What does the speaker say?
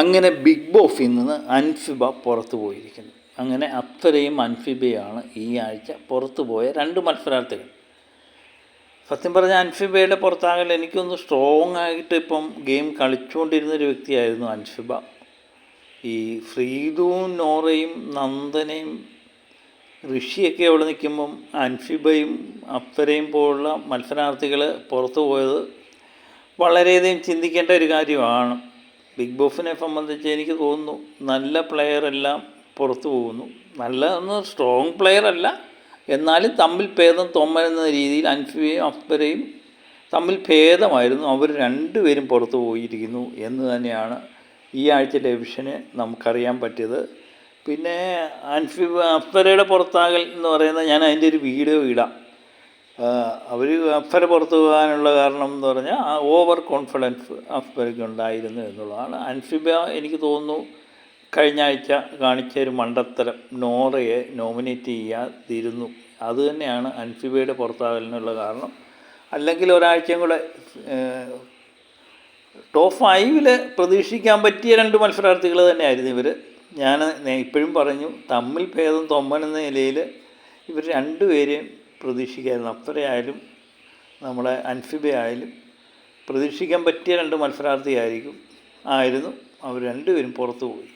അങ്ങനെ ബിഗ് ബോസിൽ നിന്ന് അൻഫിബ പുറത്തു പോയിരിക്കുന്നു. അങ്ങനെ അപ്സരയും അൻഫിബയാണ് ഈ ആഴ്ച പുറത്തു പോയ രണ്ട് മത്സരാർത്ഥികൾ. സത്യം പറഞ്ഞ അൻഫിബയുടെ പുറത്താകൽ എനിക്കൊന്ന് സ്ട്രോങ് ആയിട്ട് ഇപ്പം ഗെയിം കളിച്ചുകൊണ്ടിരുന്നൊരു വ്യക്തിയായിരുന്നു അൻഫിബ. ഈ ഫ്രീദുവും നോറയും നന്ദനയും ഋഷിയൊക്കെ അവിടെ നിൽക്കുമ്പം അൻഫിബയും അപ്സരയും പോലുള്ള മത്സരാർത്ഥികൾ പുറത്തു പോയത് വളരെയധികം ചിന്തിക്കേണ്ട ഒരു കാര്യമാണ്. ബിഗ് ബോസിനെ സംബന്ധിച്ച് എനിക്ക് തോന്നുന്നു നല്ല പ്ലെയർ എല്ലാം പുറത്തു പോകുന്നു. നല്ല എന്ന് സ്ട്രോങ് പ്ലെയർ അല്ല. എന്നാലും തമ്മിൽ ഭേദം തൊമ്മലെന്ന രീതിയിൽ അൻഫിയും അക്ബരയും തമ്മിൽ ഭേദമായിരുന്നു. അവർ രണ്ടുപേരും പുറത്തു പോയിരിക്കുന്നു എന്ന് തന്നെയാണ് ഈ ആഴ്ച ടെലിവിഷന് നമുക്കറിയാൻ പറ്റിയത്. പിന്നെ അൻഫി അക്ബരയുടെ പുറത്താകൽ എന്ന് പറയുന്നത് ഞാൻ അതിന്റെ ഒരു വീഡിയോ ഇടാം. അവർ അപ്പര പുറത്തു പോകാനുള്ള കാരണം എന്ന് പറഞ്ഞാൽ ആ ഓവർ കോൺഫിഡൻസ് അപ്പരയ്ക്ക് ഉണ്ടായിരുന്നു എന്നുള്ളതാണ്. അൻഫിബ എനിക്ക് തോന്നുന്നു കഴിഞ്ഞ ആഴ്ച കാണിച്ച ഒരു മണ്ടത്തരം നോറയെ നോമിനേറ്റ് ചെയ്യാതിരുന്നു. അതുതന്നെയാണ് അൻഫിബയുടെ പുറത്താകലിനുള്ള കാരണം. അല്ലെങ്കിൽ ഒരാഴ്ചയും കൂടെ ടോപ്പ് ഫൈവിൽ പ്രതീക്ഷിക്കാൻ പറ്റിയ രണ്ട് മത്സരാർത്ഥികൾ തന്നെയായിരുന്നു ഇവർ ഞാൻ ഇപ്പോഴും പറഞ്ഞു തമ്മിൽ ഭേദം തൊമ്മൻ എന്ന നിലയിൽ ഇവർ രണ്ടുപേരെയും പ്രതീക്ഷിക്കായിരുന്നു അപ്സരയായാലും നമ്മളെ ആയാലും പ്രതീക്ഷിക്കാൻ പറ്റിയ രണ്ട് മത്സരാർത്ഥിയായിരിക്കും ആയിരുന്നു. അവർ രണ്ടുപേരും പുറത്തു പോയി